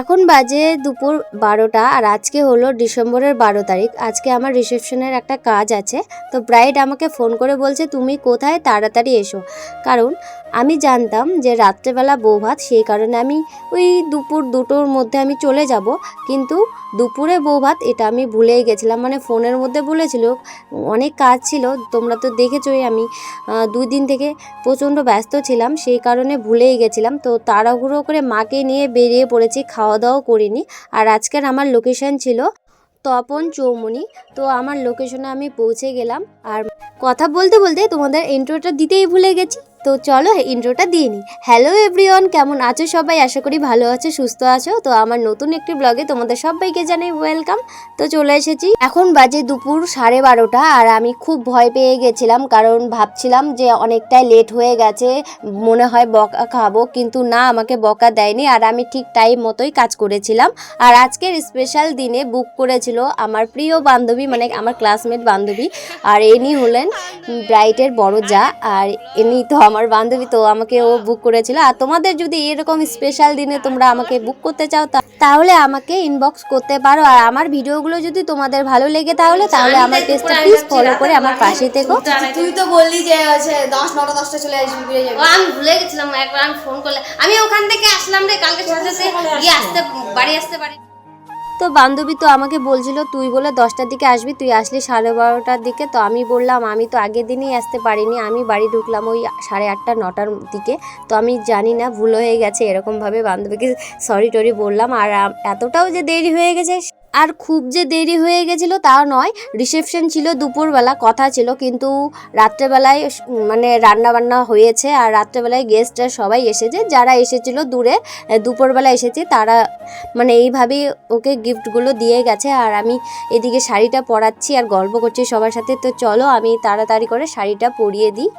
এখন বাজে দুপুর বারোটা আর আজকে হলো ডিসেম্বরের বারো তারিখ। আজকে আমার রিসেপশনের একটা কাজ আছে, তো ব্রাইড আমাকে ফোন করে বলছে, তুমি কোথায়? তাড়াতাড়ি এসো। কারণ আমি জানতাম যে রাত্রেবেলা বউ ভাত, সেই কারণে আমি ওই দুপুর দুটোর মধ্যে আমি চলে যাব। কিন্তু দুপুরে বউ ভাত, এটা আমি ভুলেই গেছিলাম। মানে ফোনের মধ্যে বলেছিল, অনেক কাজ ছিল, তোমরা তো দেখেছোই আমি দুই দিন থেকে প্রচণ্ড ব্যস্ত ছিলাম, সেই কারণে ভুলেই গেছিলাম। তো তাড়াহুড়ো করে মাকে নিয়ে বেরিয়ে পড়েছি, খাওয়া দাওয়াও করিনি। আর আজকের আমার লোকেশান ছিল তপন চৌমনি। তো আমার লোকেশনে আমি পৌঁছে গেলাম। আর কথা বলতে বলতে তোমাদের ইন্ট্রোটা দিতেই ভুলে গেছি। তো চলো ইন্ট্রোটা দিয়ে নিই। হ্যালো এভরিওয়ান কেমন আছো সবাই? আশা করি ভালো আছো, সুস্থ আছো। তো আমার নতুন একটি ব্লগে তোমাদের সবাইকে জানাই ওয়েলকাম তো চলে এসেছি। এখন বাজে দুপুর সাড়ে বারোটা আর আমি খুব ভয় পেয়ে গেছিলাম কারণ ভাবছিলাম যে অনেকটাই লেট হয়ে গেছে, মনে হয় বকা খাব। কিন্তু না, আমাকে বকা দেয়নি আর আমি ঠিক টাইম মতোই কাজ করেছিলাম। আর আজকের স্পেশাল দিনে বুক করেছিল আমার প্রিয় বান্ধবী মানে আমার ক্লাসমেট বান্ধবী। আর এনি হলেন ব্রাইটের বড় যা। আর এনি তো আমার বান্ধবী তো আমাকে ও বুক করেছিল। আর তোমাদের যদি এরকম স্পেশাল দিনে তোমরা আমাকে বুক করতে চাও তা- তাহলে আমাকে ইনবক্স করতে পারো। আর আমার ভিডিওগুলো যদি তোমাদের ভালো লেগে তাহলে তাহলে আমার পেজটা প্লিজ ফলো করে আমার পাশে থেকো। তুই তো বললি যে হচ্ছে দশ নটা দশটা চলে আসবি ফিরে যাবি। আমি ভুলে গেছিলাম একবার আমি ফোন করলে আমি ওখান থেকে আসলাম রে কালকে সাথে সাথে গিয়ে আসতে? বাড়ি আসতে পারি তো বান্ধবী তো আমাকে বলছিল, তুই বলে দশটার দিকে আসবি, তুই আসলি সাড়ে বারোটার দিকে। তো আমি বললাম, আমি তো আগের দিনই আসতে পারিনি, আমি বাড়ি ঢুকলাম ওই সাড়ে আটটা, নটার দিকে। তো আমি জানি না, ভুল হয়ে গেছে, এরকমভাবে বান্ধবীকে সরি টরি বললাম। আর এতটাও যে দেরি হয়ে গেছে আর খুব যে দেরি হয়ে গেছিল তা নয় রিসেপশন ছিল, দুপুরবেলা কথা ছিল, কিন্তু রাত্রেবেলায় মানে রান্না বান্না হয়েছে আর রাত্রেবেলায় গেস্টরা সবাই এসেছে। যারা এসেছিল দূরে দুপুরবেলা এসেছে, তারা মানে এইভাবেই ওকে গিফটগুলো দিয়ে গেছে। আর আমি এদিকে শাড়িটা পরাচ্ছি আর গল্প করছি সবার সাথে। তো চলো আমি তাড়াতাড়ি করে শাড়িটা পরিয়ে দিই।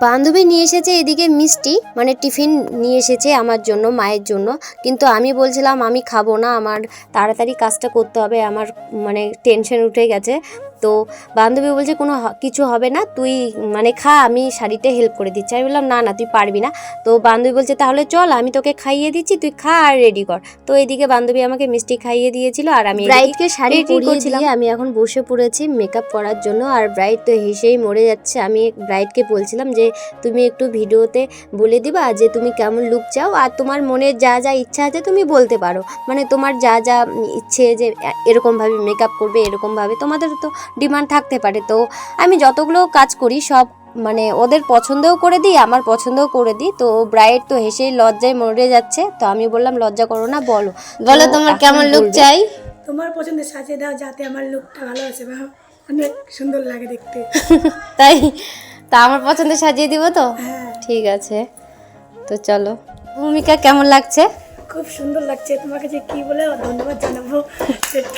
বান্ধবী নিয়ে এসেছে এদিকে মিষ্টি মানে টিফিন নিয়ে এসেছে আমার জন্য, মায়ের জন্য। কিন্তু আমি বলছিলাম, আমি খাব না, আমার তাড়াতাড়ি কাজটা করতে হবে, আমার মানে টেনশন উঠে গেছে। তো বান্ধবী বলছে কোনো কিছু হবে না তুই মানে খা আমি শাড়িতে হেল্প করে দিচ্ছি। আমি বললাম না না তুই পারবি না। তো বান্ধবী বলছে তাহলে চল আমি তোকে খাইয়ে দিচ্ছি তুই খা আর রেডি কর। তো এদিকে বান্ধবী আমাকে মিষ্টি খাইয়ে দিয়েছিল আর আমি ব্রাইডকে শাড়ি ready পরিয়ে করছিলাম। আমি এখন বসে পড়েছি মেকআপ করার জন্য আর ব্রাইড তো হেসেই মরে যাচ্ছে। আমি ব্রাইডকে বলছিলাম যে তুমি একটু ভিডিওতে বলে দিবা যে তুমি কেমন লুক চাও আর তোমার মনে যা যা ইচ্ছা আছে তুমি বলতে পারো। মানে তোমার যা যা ইচ্ছে যে এরকমভাবে মেকআপ করবে এরকমভাবে তোমাদের তো ডিমান্ড থাকতে পারে। তো আমি যতগুলো কাজ করি সব মানে ওদের পছন্দও করে দিই আমার পছন্দও করে দিই। তো ব্রাইড তো হেসেই লজ্জায় মরে যাচ্ছে। তো আমি বললাম লজ্জা করো না বলো। বলো তোমার কেমন লুক চাই? তোমার পছন্দের সাজিয়ে দাও যাতে আমার লুকটা ভালো আছে অনেক সুন্দর লাগে দেখতে। তাই? তা আমার পছন্দের সাজিয়ে দিব তো? হ্যাঁ। ঠিক আছে। তো চলো। ভূমিকা কেমন লাগছে? খুব সুন্দর লাগছে। তোমাকে যে কি বলে ধন্যবাদ জানাব সেটা।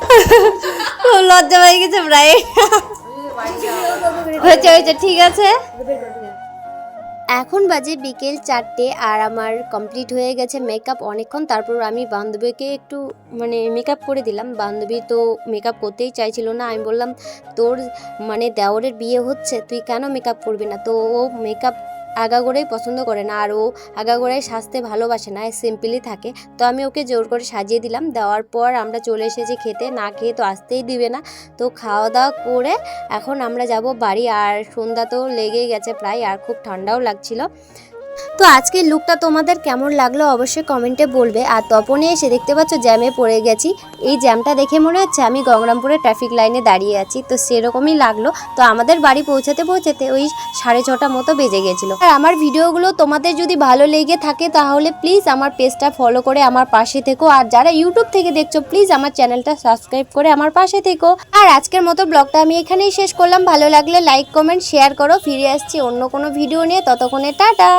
লজ্জা পেয়ে গেছে প্রায়। হয়েছে হয়েছে, ঠিক আছে। এখন বাজে বিকেল চারটে আর আমার কমপ্লিট হয়ে গেছে মেকআপ অনেকক্ষণ তারপর আমি বান্ধবীকে একটু মানে মেকআপ করে দিলাম। বান্ধবী তো মেকআপ করতেই চাইছিল না। আমি বললাম, তোর মানে দেওরের বিয়ে হচ্ছে, তুই কেন মেকআপ করবি না? তো ও মেকআপ আগাগোড়াই পছন্দ করে না আর ও আগাগোড়াই সাজতে ভালোবাসে না সিম্পলি থাকে। তো আমি ওকে জোর করে সাজিয়ে দিলাম। দেওয়ার পর আমরা চলে এসেছি খেতে। না খেয়ে তো আসতেই দিবে না। তো খাওয়া দাওয়া করে এখন আমরা যাব বাড়ি। আর সন্ধ্যা তো লেগেই গেছে প্রায়। আর খুব ঠান্ডাও লাগছিল। তো আজকের লুকটা তোমাদের কেমন লাগল অবশ্যই কমেন্টে বলবে। আর তপনে এসে দেখতে পাচ্ছ জ্যামে পড়ে গেছি। এই জ্যামটা দেখে মনে হচ্ছে আমি গঙ্গরামপুরে ট্রাফিক লাইনে দাঁড়িয়ে আছি। তো সেরকমই লাগল। তো আমাদের বাড়ি পৌঁছাতে পৌঁছাতে ওই সাড়ে ছটা মতো বেজে গেছিল। আর আমার ভিডিওগুলো তোমাদের যদি ভালো লেগে থাকে তাহলে প্লিজ আমার পেজটা ফলো করে আমার পাশে থেকো। আর যারা ইউটিউব থেকে দেখছ প্লিজ আমার চ্যানেলটা সাবস্ক্রাইব করে আমার পাশে থেকো। আর আজকের মতো ব্লগটা আমি এখানেই শেষ করলাম। ভালো লাগলে লাইক কমেন্ট শেয়ার করো। ফিরে আসছি অন্য কোনো ভিডিও নিয়ে। ততক্ষণে টাটা!